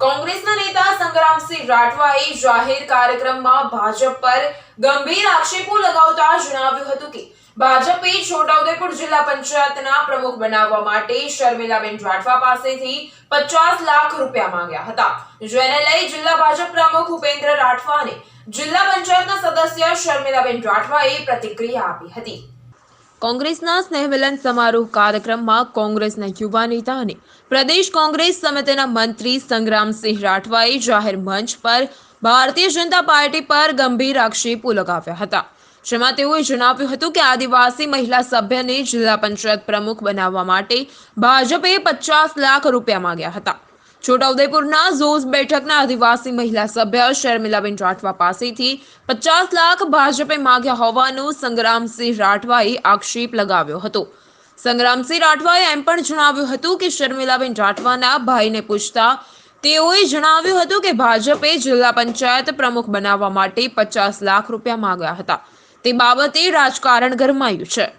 કોંગ્રેસના નેતા સંગ્રામસિંહ રાઠવાએ જાહેર કાર્યક્રમમાં ભાજપ પર ગંભીર આક્ષેપો લગાવતા જણાવ્યું હતું કે ભાજપે છોટાઉદેપુર જિલ્લા પંચાયતના પ્રમુખ બનાવવા માટે શર્મિલાબેન રાઠવા પાસેથી પચાસ લાખ રૂપિયા માંગ્યા હતા. જેને લઈ જિલ્લા ભાજપ પ્રમુખ ઉપેન્દ્ર રાઠવાને જિલ્લા પંચાયતના સદસ્ય શર્મિલાબેન રાઠવાએ પ્રતિક્રિયા આપી હતી. કોંગ્રેસના સ્નેહમિલન સમારોહ કાર્યક્રમમાં કોંગ્રેસના યુવા નેતા અને પ્રદેશ કોંગ્રેસ સમિતિના મંત્રી સંગ્રામસિંહ રાઠવાએ જાહેર મંચ પર ભારતીય જનતા પાર્ટી પર ગંભીર આક્ષેપો લગાવ્યા હતા. જેમાં તેઓએ જણાવ્યું હતું કે આદિવાસી મહિલા સભ્યને જિલ્લા પંચાયત પ્રમુખ બનાવવા માટે ભાજપે પચાસ લાખ રૂપિયા માંગ્યા હતા. છોટાઉદેપુરના ઝોઝ બેઠકના આદિવાસી મહિલા સભ્ય શર્મિલાબેન રાઠવા પાસેથી પચાસ લાખ ભાજપે માગ્યા હોવાનું સંગ્રામસિંહ રાઠવાએ આક્ષેપ લગાવ્યો હતો. સંગ્રામસિંહ રાઠવાએ એમ પણ જણાવ્યું હતું કે શર્મિલાબેન રાઠવાના ભાઈને પૂછતા તેઓએ જણાવ્યું હતું કે ભાજપે જિલ્લા પંચાયત પ્રમુખ બનાવવા માટે પચાસ લાખ રૂપિયા માગ્યા હતા. તે બાબતે રાજકારણ ગરમાયું છે.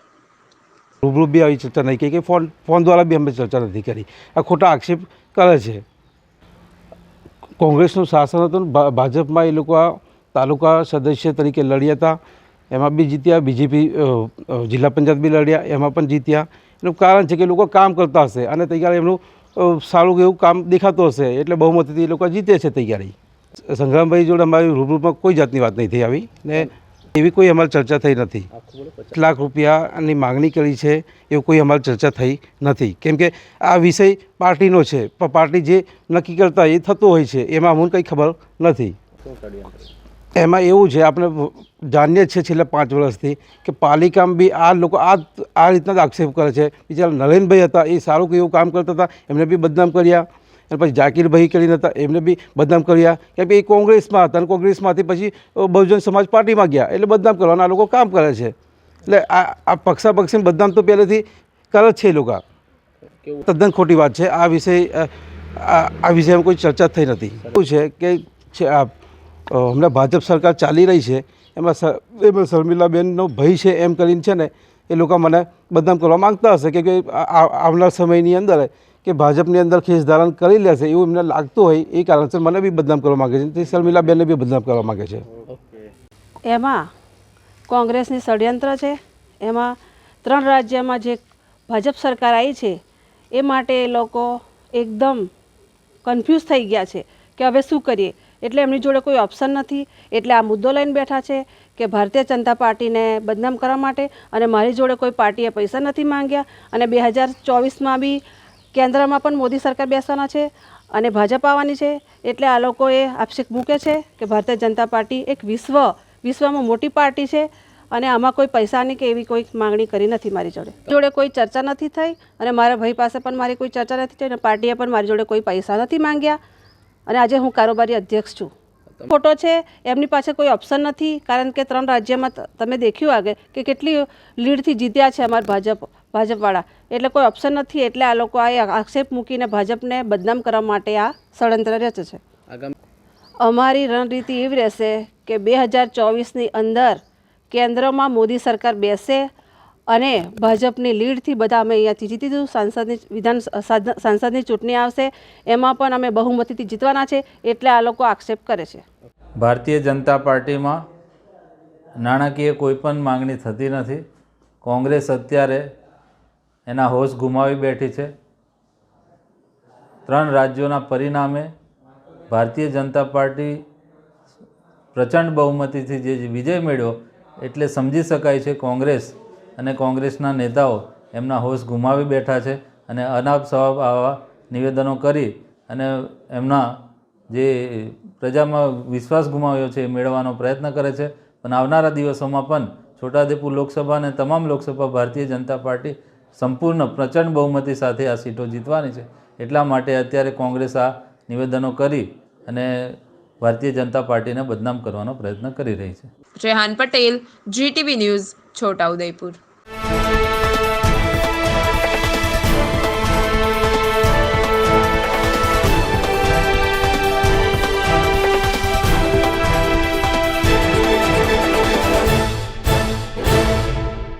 રૂબરૂ બી આવી ચર્ચા નહીં કરી કે ફોન ફોન દ્વારા બી અમે ચર્ચા નથી કરી. આ ખોટા આક્ષેપ કરે છે. કોંગ્રેસનું શાસન હતું ભાજપમાં એ લોકો તાલુકા સદસ્ય તરીકે લડ્યા હતા. એમાં બી જીત્યા, બીજેપી જિલ્લા પંચાયત બી લડ્યા, એમાં પણ જીત્યા. એનું કારણ છે કે લોકો કામ કરતા હશે અને તૈયાર એમનું સારું એવું કામ દેખાતું હશે એટલે બહુમતીથી એ લોકો જીતે છે તૈયારી. સંગ્રામભાઈ જોડે અમારી રૂબરૂમાં કોઈ જાતની વાત નહીં થઈ આવી. ને એવી કોઈ અમારી ચર્ચા થઈ નથી. લાખ રૂપિયાની માગણી કરી છે એવું કોઈ અમારી ચર્ચા થઈ નથી. કેમ કે આ વિષય પાર્ટીનો છે પણ પાર્ટી જે નક્કી કરતા એ થતું હોય છે એમાં અમને કંઈ ખબર નથી. એમાં એવું છે આપણે જાણીએ છીએ છે છેલ્લા પાંચ વર્ષથી કે પાલિકામાં બી આ લોકો આ આ રીતના જ આક્ષેપ કરે છે. બિચારા નરેનભાઈ હતા એ સારું એવું કામ કરતા હતા એમને બી બદનામ કર્યા. અને પછી જાકીરભાઈ કરીને હતા એમને બી બદનામ કર્યા. કેમ કે એ કોંગ્રેસમાં હતા અને કોંગ્રેસમાંથી પછી બહુજન સમાજ પાર્ટીમાં ગયા એટલે બદનામ કરવાના આ લોકો કામ કરે છે. એટલે આ આ પક્ષાપક્ષી બદનામ તો પહેલેથી કરે જ છે એ લોકો. તદ્દન ખોટી વાત છે. આ વિષય આ વિષયમાં કોઈ ચર્ચા થઈ નથી. શું છે કે છે આ હમણાં ભાજપ સરકાર ચાલી રહી છે. એમાં એમાં શર્મિલાબેનનો ભય છે એમ કરીને છે ને એ લોકો મને બદનામ કરવા માંગતા હશે. કે આવનાર સમયની અંદર કે ભાજપની અંદર ખેસ ધારણ કરી લેશે એવું એમને લાગતું હોય એ કારણસર મને બી બદનામ કરવા માગે છે. તે શર્મિલાબેનને બી બદનામ કરવા માગે છે. એમાં કોંગ્રેસની ષડયંત્ર છે. એમાં ત્રણ રાજ્યમાં જે ભાજપ સરકાર આવી છે, એ માટે એ લોકો એકદમ કન્ફ્યુઝ થઈ ગયા છે કે હવે શું કરીએ? એટલે એમની જોડે કોઈ ઓપ્શન નથી. એટલે આ મુદ્દો લઈને બેઠા છે કે ભારતીય જનતા પાર્ટીને બદનામ કરવા માટે અને મારી જોડે કોઈ પાર્ટીએ પૈસા નથી માંગ્યા. અને બે હજાર ચોવીસમાં બી કેન્દ્રમાં પણ મોદી સરકાર બેસવાના છે અને ભાજપ આવવાની છે. એટલે આ લોકોએ આક્ષેપ મૂકે છે કે ભારતીય જનતા પાર્ટી એક વિશ્વ, વિશ્વમાં મોટી પાર્ટી છે અને આમાં કોઈ પૈસાની કે એવી કોઈ માંગણી કરી નથી મારી જોડે. જોડે કોઈ ચર્ચા નથી થઈ અને મારા ભાઈ પાસે પણ મારી કોઈ ચર્ચા નથી થઈ અને પાર્ટીએ પણ મારી જોડે કોઈ પૈસા નથી માંગ્યા અને આજે હું કારોબારી અધ્યક્ષ છું. ખોટો છે, એમની પાસે કોઈ ઓપ્શન નથી, કારણ કે ત્રણ રાજ્યમાં તમે દેખ્યું આગળ કે કેટલી લીડથી જીત્યા છે અમારા ભાજપ ભાજપવાળા. એટલે કોઈ ઓપ્શન નથી એટલે આ લોકો આ આક્ષેપ મૂકીને ભાજપને બદનામ કરવા માટે આ ષડયંત્ર રચે છે. અમારી રણનીતિ એવી રહેશે કે બે હજાર ચોવીસની અંદર કેન્દ્રમાં મોદી સરકાર બેસે અને ભાજપની લીડથી બધા અમે અહીંયાથી જીતીશું સાંસદની વિધાન સાંસદની ચૂંટણી આવશે એમાં પણ અમે બહુમતીથી જીતવાના છે એટલે આ લોકો આક્ષેપ કરે છે. ભારતીય જનતા પાર્ટીમાં નાણાકીય કોઈ પણ માંગણી થતી નથી. કોંગ્રેસ અત્યારે એના હોશ ગુમાવી બેઠી છે. ત્રણ રાજ્યોના પરિણામે ભારતીય જનતા પાર્ટી પ્રચંડ બહુમતીથી જે વિજય મેળવ્યો એટલે સમજી શકાય છે કોંગ્રેસ અને કોંગ્રેસના નેતાઓ એમના હોશ ગુમાવી બેઠા છે અને અનાપ સવાબ આવા નિવેદનો કરી અને એમના જે પ્રજામાં વિશ્વાસ ગુમાવ્યો છે એ મેળવવાનો પ્રયત્ન કરે છે. પણ આવનારા દિવસોમાં પણ છોટાઉદેપુર લોકસભા અને તમામ લોકસભા ભારતીય જનતા પાર્ટી સંપૂર્ણ પ્રચંડ બહુમતી સાથે આ સીટો જીતવાની છે. એટલા માટે અત્યારે કોંગ્રેસ આ નિવેદનો કરી અને ભારતીય જનતા પાર્ટીને બદનામ કરવાનો પ્રયત્ન કરી રહી છે. Rehan Patel, GTV news Chhotaudepur